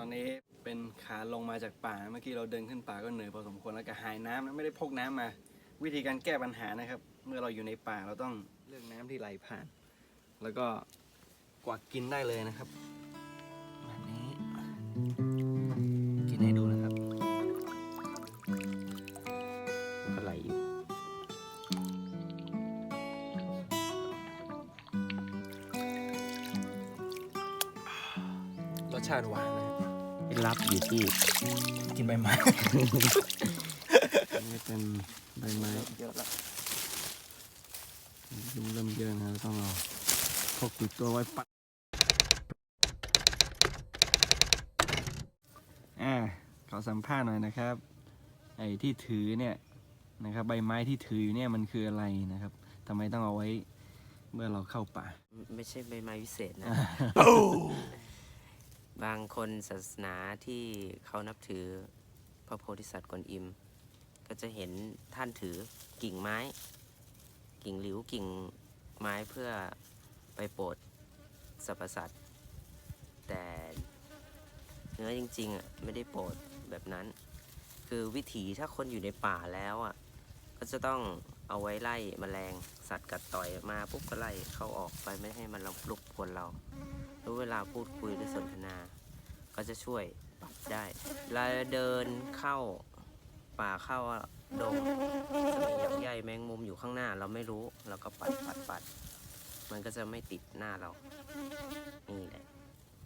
ตอนนี้เป็นขาลงมาจากป่า เมื่อกี้เราเดินขึ้นป่าก็เหนื่อยพอสมควรแล้วก็หายน้ำนะไม่ได้พกน้ำมา วิธีการแก้ปัญหานะครับ เมื่อเราอยู่ในป่าเราต้องเลือกน้ำที่ไหลผ่าน แล้วก็กวักกินได้เลยนะครับแบบนี้กินให้ดูนะครับก็ไหลอยู่รสชาติหวานนะครับ ล็ดลับอยู่ที่กินใบไม้นี่เป็นใบไม้เยอะแล้วยุงเริ่มเยอะนะต้องเอาพกติดตัวไว้ปัดอ่าขอสัมภาษณ์หน่อยนะครับ ไอ้ที่ถือเนี่ยนะครับ ใบไม้ที่ถืออยู่เนี่ยมันคืออะไรนะครับทำไมต้องเอาไว้เมื่อเราเข้าป่า ไม่ใช่ใบไม้วิเศษนะ บางคนศาสนาที่เขานับถือพระโพธิสัตว์กวนอิม ก็จะเห็นท่านถือกิ่งไม้ กิ่งหลิวกิ่งไม้เพื่อไปโปรดสรรพสัตว์แต่เนื้อจริงๆอะไม่ได้โปรดแบบนั้น คือวิถีถ้าคนอยู่ในป่าแล้วอะก็จะต้องเอาไว้ไล่แมลงสัตว์กัดต่อยมาปุ๊บก็ไล่เข้าออกไปไม่ให้มันรบกวนเรา รู้เวลาพูดคุยหรือสนทนา ก็จะช่วยปรับได้เวลาเดินเข้าป่าเข้าดงจะมียักษ์ใหญ่แมงมุมอยู่ข้างหน้า เราไม่รู้เราก็ปัดปัดปัด มันก็จะไม่ติดหน้าเรา นี่แหละ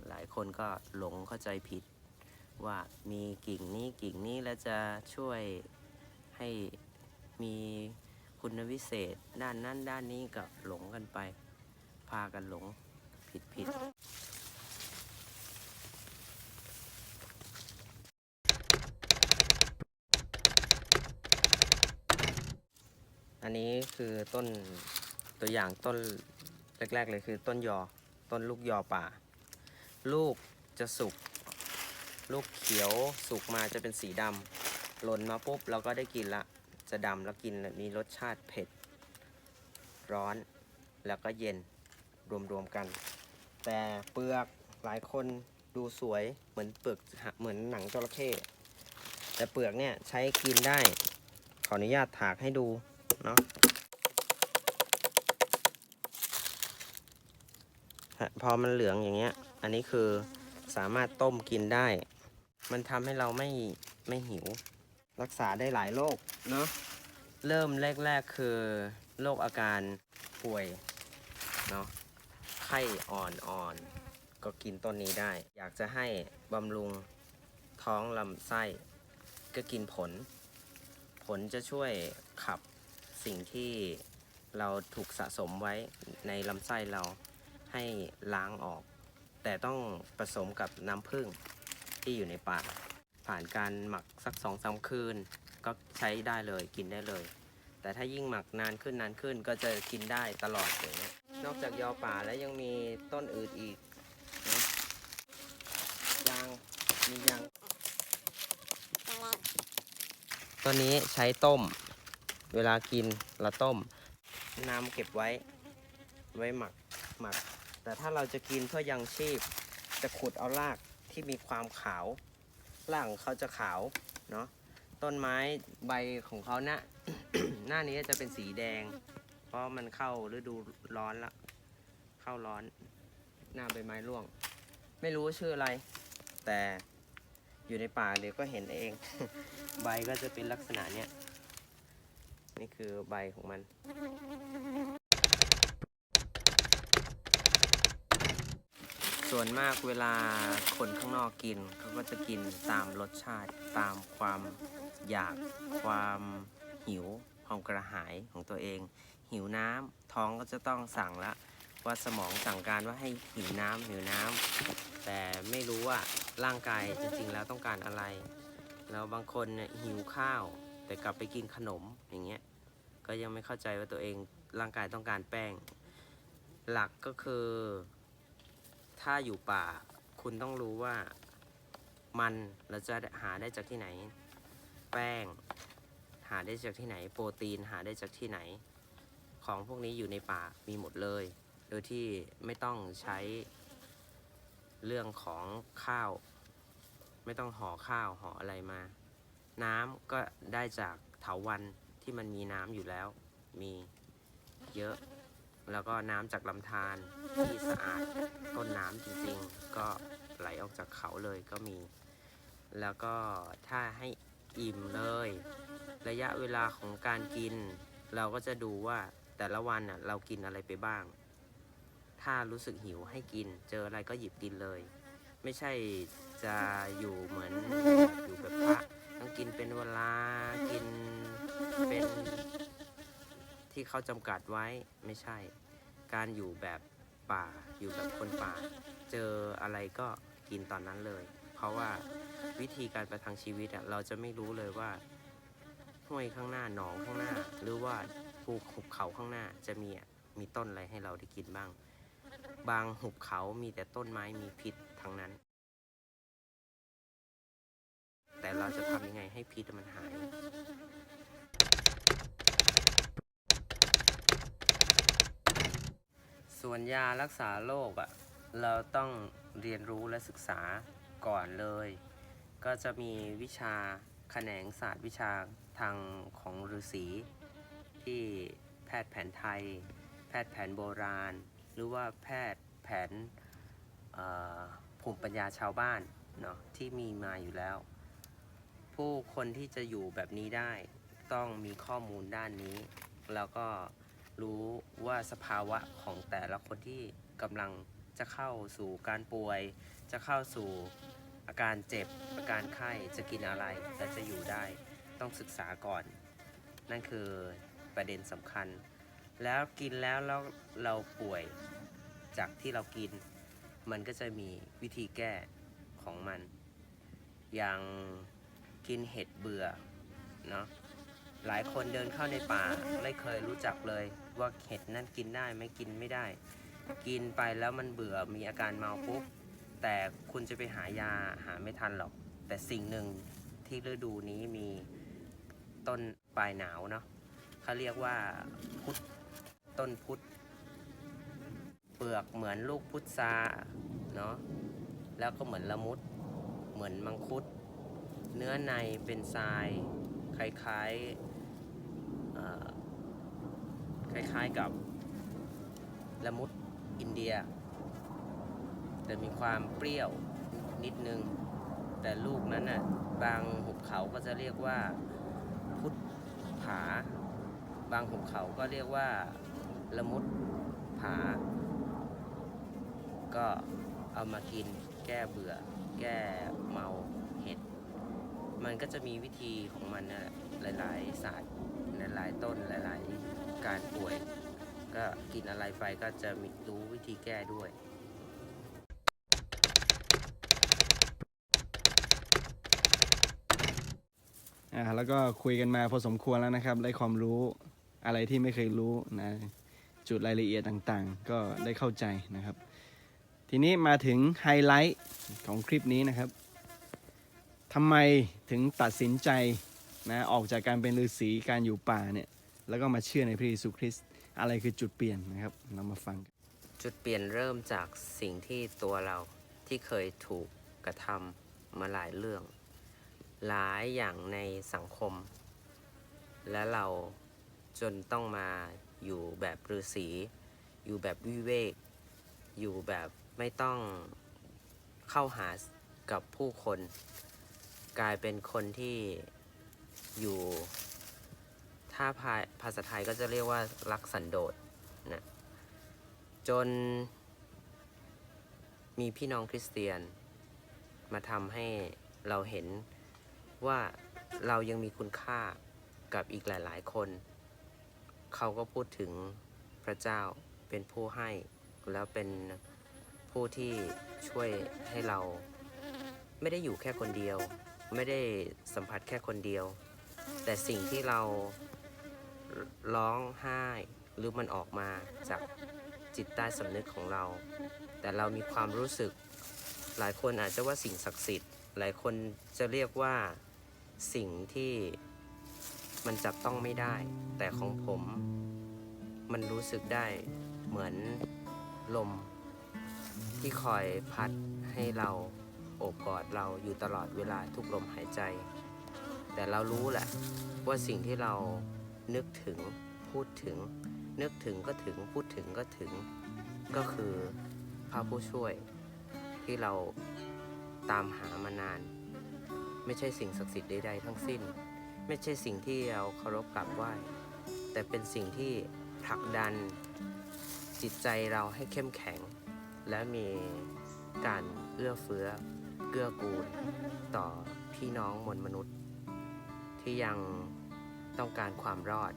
หลายคนก็หลงเข้าใจผิด ว่ามีกิ่งนี้กิ่งนี้แล้วจะช่วยให้มีคุณวิเศษ ด้านนั้นด้านนี้ก็หลงกันไป พากันหลง ผิดผิดอันนี้คือต้นตัวอย่างต้นแรก ๆ เลยคือต้นยอ ต้นลูกยอป่า ลูกจะสุก ลูกเขียวสุกมาจะเป็นสีดำหล่นมาปุ๊บเราก็ได้กินละ จะดำแล้วกินมีรสชาติเผ็ด ร้อนแล้วก็เย็นรวม ๆ กัน แต่เปลือกหลายคนดูสวยเหมือนเปลือกเหมือนหนังจระเข้แต่เปลือกเนี่ยใช้กินได้ ขออนุญาตถากให้ดูเนาะฮะพอมันเหลืองอย่างเงี้ย อันนี้คือสามารถต้มกินได้ มันทำให้เราไม่ไม่หิว รักษาได้หลายโรคเนาะเริ่มแรก ๆ คือโรคอาการป่วยเนาะ ไข้อ่อนๆ ก็กินต้นนี้ได้ อยากจะให้บำรุงท้องลำไส้ ก็กินผล ผลจะช่วยขับสิ่งที่เราถูกสะสมไว้ในลำไส้เราให้ล้างออก แต่ต้องผสมกับน้ำผึ้งที่อยู่ในป่า ผ่านการหมักสักสองสามคืน ก็ใช้ได้เลยกินได้เลย แต่ถ้ายิ่งหมักนานขึ้นนานขึ้นก็จะกินได้ตลอดอย่างเงี้ย นอกจากยอป่าแล้วยังมีต้นอื่นอีกนะยางมียางต้นนี้ใช้ต้ม เวลากินเราต้มน้ำเก็บไว้ ไว้หมักหมัก แต่ถ้าเราจะกินเพื่อยังชีพ จะขุดเอารากที่มีความขาวรากของเขาจะขาวเนาะต้นไม้ใบของเขาหน้าหน้านี้จะเป็นสีแดง เพราะมันเข้าฤดูร้อนละ เข้าร้อน หน้าใบไม้ร่วง ไม่รู้ชื่ออะไร แต่อยู่ในป่าเดี๋ยวก็เห็นเอง ใบก็จะเป็นลักษณะเนี้ย นี่คือใบของมัน ส่วนมากเวลาคนข้างนอกกินเขาก็จะกินตามรสชาติตามความอยากความหิวความกระหายของตัวเอง หิวน้ำท้องก็จะต้องสั่งละว่าสมองสั่งการว่าให้หิวน้ำหิวน้ำแต่ไม่รู้ว่าร่างกายจริงๆแล้วต้องการอะไร แล้วบางคนเนี่ยหิวข้าว แต่กลับไปกินขนมอย่างเงี้ยก็ยังไม่เข้าใจว่าตัวเองร่างกายต้องการแป้ง หลักก็คือ ถ้าอยู่ป่า คุณต้องรู้ว่ามันเราจะหาได้จากที่ไหน แป้ง หาได้จากที่ไหน โปรตีนหาได้จากที่ไหน ของพวกนี้อยู่ในป่ามีหมดเลย โดยที่ไม่ต้องใช้เรื่องของข้าว ไม่ต้องห่อข้าวห่ออะไรมา น้ำก็ได้จากเถาวันที่มันมีน้ำอยู่แล้ว มีเยอะ แล้วก็น้ำจากลำธารที่สะอาดต้นน้ำจริงๆ ก็ไหลออกจากเขาเลยก็มี แล้วก็ถ้าให้อิ่มเลย ระยะเวลาของการกิน เราก็จะดูว่า แต่ละวันน่ะเรากินอะไรไปบ้าง ถ้ารู้สึกหิวให้กิน เจออะไรก็หยิบกินเลย ไม่ใช่จะอยู่เหมือนอยู่แบบพระต้องกินเป็นเวลากินเป็นที่เขาจำกัดไว้ไม่ใช่ การอยู่แบบป่าอยู่แบบคนป่า เจออะไรก็กินตอนนั้นเลย เพราะว่าวิธีการประทังชีวิตอะเราจะไม่รู้เลยว่าห้วยข้างหน้าหนองข้างหน้า หรือว่า ภูหุบเขาข้างหน้าจะมีมีต้นอะไรให้เราได้กินบ้าง บางหุบเขามีแต่ต้นไม้มีพิษทั้งนั้น แต่เราจะทำยังไงให้พิษมันหาย ส่วนยารักษาโรคอะเราต้องเรียนรู้และศึกษาก่อนเลย ก็จะมีวิชาแขนงศาสตร์วิชาทางของฤาษี ที่แพทย์แผนไทย แพทย์แผนโบราณ หรือว่าแพทย์แผนเอ่อภูมิปัญญาชาวบ้านเนาะที่มีมาอยู่แล้ว ผู้คนที่จะอยู่แบบนี้ได้ต้องมีข้อมูลด้านนี้ แล้วก็รู้ว่าสภาวะของแต่ละคนที่กำลังจะเข้าสู่การป่วย จะเข้าสู่อาการเจ็บ อาการไข้จะกินอะไรและจะอยู่ได้ต้องศึกษาก่อน นั่นคือ ประเด็นสำคัญ แล้วกินแล้วแล้วเราป่วยจากที่เรากิน มันก็จะมีวิธีแก้ของมัน อย่างกินเห็ดเบื่อเนาะหลายคนเดินเข้าในป่าไม่เคยรู้จักเลยว่าเห็ดนั่นกินได้ไม่กินไม่ได้ กินไปแล้วมันเบื่อมีอาการเมาปุ๊บแต่คุณจะไปหายาหาไม่ทันหรอก แต่สิ่งหนึ่งที่ฤดูนี้มีต้นปลายหนาวเนาะ เขาเรียกว่าพุทธต้นพุทธเปลือกเหมือนลูกพุทราเนาะแล้วก็เหมือนละมุด เหมือนมังคุด เนื้อในเป็นทรายคล้ายๆคล้ายๆกับละมุดอินเดีย แต่มีความเปรี้ยวนิดนึง แต่ลูกนั้นน่ะบางหุบเขาก็จะเรียกว่าพุทธผา บางหุบเขาก็เรียกว่าละมุดผา ก็เอามากินแก้เบื่อ แก้เมาเห็ด มันก็จะมีวิธีของมันนะหลาย ๆ ศาสตร์หลาย ๆ ต้นหลาย ๆ การป่วย ก็กินอะไรไปก็จะมีรู้วิธีแก้ด้วยอ่าแล้วก็คุยกันมาพอสมควรแล้วนะครับได้ความรู้ อะไรที่ไม่เคยรู้นะจุดรายละเอียดต่างๆ ก็ได้เข้าใจนะครับ ทีนี้มาถึงไฮไลท์ของคลิปนี้นะครับทำไมถึงตัดสินใจนะออกจากการเป็นฤาษีการอยู่ป่าเนี่ยแล้วก็มาเชื่อในพระเยซูคริสต์อะไรคือจุดเปลี่ยนนะครับเรามาฟังกันจุดเปลี่ยนเริ่มจากสิ่งที่ตัวเราที่เคยถูกกระทำมาหลายเรื่อง หลายอย่างในสังคม และเรา จนต้องมาอยู่แบบฤาษีอยู่แบบวิเวก อยู่แบบไม่ต้องเข้าหากับผู้คน กลายเป็นคนที่อยู่ ถ้าภาภาษาไทยก็จะเรียกว่ารักสันโดษนะจน มีพี่น้องคริสเตียน มาทำให้เราเห็นว่าเรายังมีคุณค่ากับอีกหลาย ๆ คน เขาก็พูดถึงพระเจ้าเป็นผู้ให้ แล้วเป็นผู้ที่ช่วยให้เรา ไม่ได้อยู่แค่คนเดียว ไม่ได้สัมผัสแค่คนเดียว แต่สิ่งที่เราร้องไห้หรือมันออกมาจากจิตใต้สำนึกของเรา แต่เรามีความรู้สึก หลายคนอาจจะว่าสิ่งศักดิ์สิทธิ์ หลายคนจะเรียกว่าสิ่งที่ มันจับต้องไม่ได้ แต่ของผม มันรู้สึกได้เหมือนลม ที่คอยพัดให้เราโอบกอดเราอยู่ตลอดเวลาทุกลมหายใจ แต่เรารู้แหละ ว่าสิ่งที่เรานึกถึงพูดถึง นึกถึงก็ถึงพูดถึงก็ถึง ก็คือพระผู้ช่วย ที่เราตามหามานาน ไม่ใช่สิ่งศักดิ์สิทธิ์ใดๆทั้งสิ้น ไม่ใช่สิ่งที่เราเคารพกราบไหว้ แต่เป็นสิ่งที่ผลักดันจิตใจเราให้เข้มแข็ง และมีการเอื้อเฟื้อเกื้อกูลต่อพี่น้องมวลมนุษย์ ที่ยังต้องการความรอด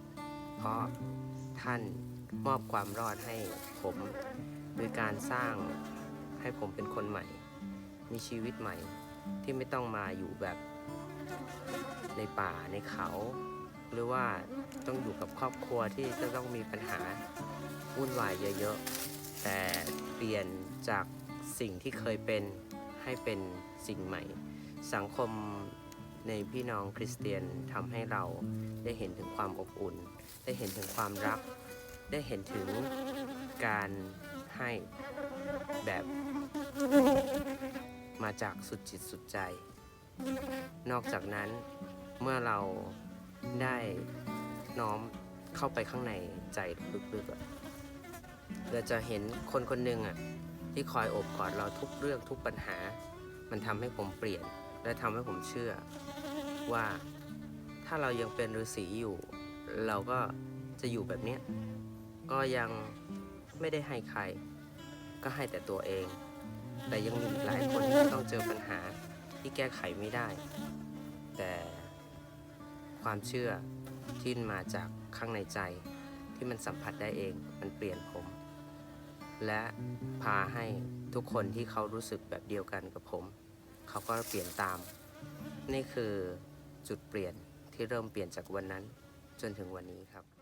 เพราะท่านมอบความรอดให้ผมโดยการสร้างให้ผมเป็นคนใหม่ มีชีวิตใหม่ ที่ไม่ต้องมาอยู่แบบในป่าในเขา หรือว่าต้องอยู่กับครอบครัวที่จะต้องมีปัญหาวุ่นวายเยอะๆ แต่เปลี่ยนจากสิ่งที่เคยเป็นให้เป็นสิ่งใหม่ สังคมในพี่น้องคริสเตียนทำให้เราได้เห็นถึงความอบอุ่น ได้เห็นถึงความรัก ได้เห็นถึงการให้แบบ มาจากสุดจิตสุดใจ นอกจากนั้นเมื่อเราได้น้อมเข้าไปข้างในใจลึกๆเราจะเห็นคนคนหนึ่งอะที่คอยอบกอดเราทุกเรื่องทุกปัญหา มันทำให้ผมเปลี่ยน และทำให้ผมเชื่อ ว่าถ้าเรายังเป็นฤาษีอยู่ เราก็จะอยู่แบบเนี้ยก็ยังไม่ได้ให้ใคร ก็ให้แต่ตัวเอง แต่ยังมีอีกหลายคนที่ต้องเจอปัญหาที่แก้ไขไม่ได้ แต่ความเชื่อที่มาจากข้างในใจที่มันสัมผัสได้เองมันเปลี่ยนผม และพาให้ทุกคนที่เขารู้สึกแบบเดียวกันกับผม เขาก็เปลี่ยนตาม นี่คือจุดเปลี่ยนที่เริ่มเปลี่ยนจากวันนั้นจนถึงวันนี้ครับ